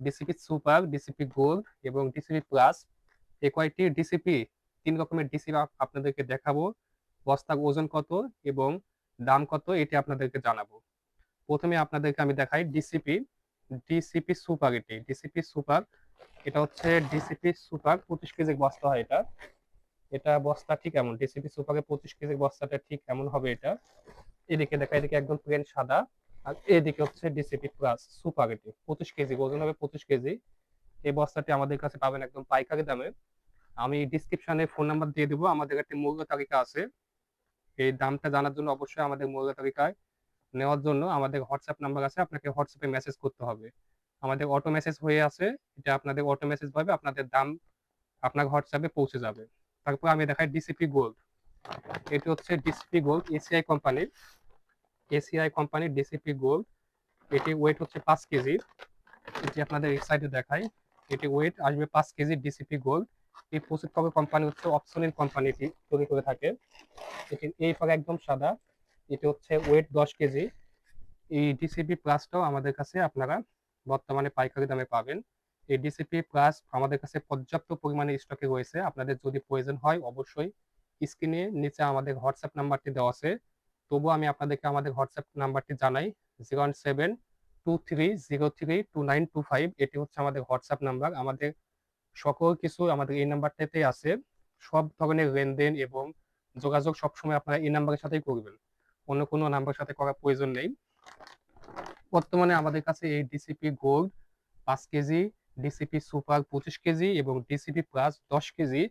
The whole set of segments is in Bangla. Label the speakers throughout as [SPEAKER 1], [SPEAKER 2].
[SPEAKER 1] ডিসিপি সুপার ডিসিপি গোল্ড এবং ডিসিপি প্লাস এই কয়েকটি ডিসিপি তিন রকমের ডিসিপি আপনাদেরকে দেখাবো বস্তার ওজন কত এবং দাম কত এটি আপনাদেরকে জানাব প্রথমে আপনাদেরকে আমি দেখাই ডিসিপি ডিসিপি সুপার এটি ডিসিপি সুপার এটা হচ্ছে ডিসিপি সুপার পঁচিশ কেজি বস্তা হয় এটা এটা বস্তা ঠিক এমন ডিসিপি সুপারের পঁচিশ কেজি বস্তাটা ঠিক এমন হবে এটা এদিকে দেখা এদিকে একদম প্লেন সাদা আর এদিকে হচ্ছে ডিসিপি প্লাস সুপার পঁচিশ কেজি, ওজন হবে পঁচিশ কেজি। এই বস্তাটি আমাদের কাছে পাবেন একদম পাইকারি দামে। আমি ডিসক্রিপশনে ফোন নাম্বার দিয়ে দেবো, আমাদের একটি মূল্য তালিকা আছে। এই দামটা জানার জন্য অবশ্যই আমাদের মূল্য তালিকায় নেওয়ার জন্য আমাদের হোয়াটসঅ্যাপ নাম্বার আছে, আপনাকে হোয়াটসঅ্যাপে মেসেজ করতে হবে। আমাদের অটো মেসেজ হয়ে আছে, এটা আপনাদের অটো মেসেজ পাবে, আপনাদের দাম আপনার হোয়াটসঅ্যাপে পৌঁছে যাবে। তারপর আমি দেখাই ডিসিপি গোল্ড এটি হচ্ছে ডিসিপি গোল্ড এসিআই কোম্পানির এসিআই কোম্পানির ডিসিপি গোল্ড এটি ওয়েট হচ্ছে পাঁচ কেজি। এটি আপনাদের এই সাইডে দেখাই। এটি ওয়েট আসবে পাঁচ কেজি ডিসিপি গোল্ড এই প্রস্তুত কবে কোম্পানি হচ্ছে অপশনের কোম্পানিটি তৈরি করে থাকে। এটি এই পারে একদম সাদা। এটি হচ্ছে ওয়েট দশ কেজি। এই ডিসিপি প্লাসটাও আমাদের কাছে আপনারা বর্তমানে পাইকারি দামে পাবেন। এই ডিসিপি প্লাস আমাদের কাছে পর্যাপ্ত পরিমাণে স্টকে রয়েছে। আপনাদের যদি প্রয়োজন হয় অবশ্যই স্ক্রিনে নিচে আমাদের হোয়াটসঅ্যাপ নাম্বারটি দেওয়া আছে। তবুও আমি আপনাদেরকে আমাদের হোয়াটসঅ্যাপ নাম্বারটি জানাই zero one seven two three zero three two nine two five এটি হচ্ছে আমাদের হোয়াটসঅ্যাপ নাম্বার। আমাদের সকল কিছু আমাদের এই নাম্বারটাতে আছে। সব ধরনের লেনদেন এবং যোগাযোগ সবসময় আপনারা এই নাম্বারের সাথেই করবেন। অন্য কোনো নাম্বারের সাথে করার প্রয়োজন নেই। বর্তমানে আমাদের কাছে এই ডিসিপি গোল্ড পাঁচ কেজি ডিসিপি সুপার পঁচিশ কেজি এবং ডিসিপি প্লাস দশ কেজি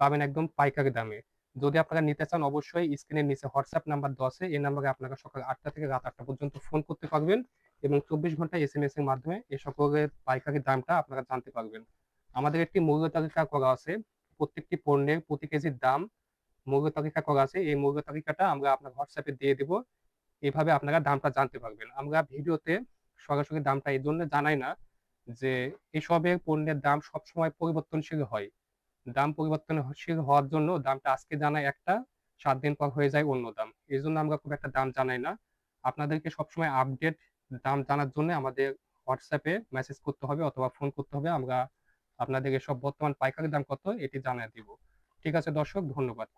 [SPEAKER 1] পাবেন একদম পাইকারি দামে। যদি আপনারা নিতে চান, অবশ্যই স্ক্রিনের নিচে হোয়াটসঅ্যাপ নাম্বার আছে। এই নাম্বারে আপনারা সকাল আটটা থেকে রাত আটটা পর্যন্ত ফোন করতে পারবেন এবং চব্বিশ ঘণ্টা এস এম এস এর মাধ্যমে এই সকলের পাইকারি দামটা আপনারা জানতে পারবেন। আমাদের একটি মূল্য তালিকা করা আছে, প্রত্যেকটি পণ্যের প্রতি কেজির দাম মূল্য তালিকা করা আছে। এই মূল্য তালিকাটা আমরা আপনার হোয়াটসঅ্যাপে দিয়ে দেবো। এইভাবে আপনারা দামটা জানতে পারবেন। আমরা ভিডিওতে সরাসরি দামটা এই জন্য জানাই না যে এসবের পণ্যের দাম সবসময় পরিবর্তনশীল হয়। দাম পরিবর্তনশীল হওয়ার জন্য দামটা আজকে জানাই একটা, সাত দিন পর হয়ে যায় অন্য দাম। এই জন্য আমরা খুব একটা দাম জানাই না। আপনাদেরকে সবসময় আপডেট দাম জানার জন্য আমাদের হোয়াটসঅ্যাপে মেসেজ করতে হবে অথবা ফোন করতে হবে। আমরা আপনাদেরকে সব বর্তমান পাইকারি দাম কত এটি জানিয়ে দিব। ঠিক আছে দর্শক, ধন্যবাদ।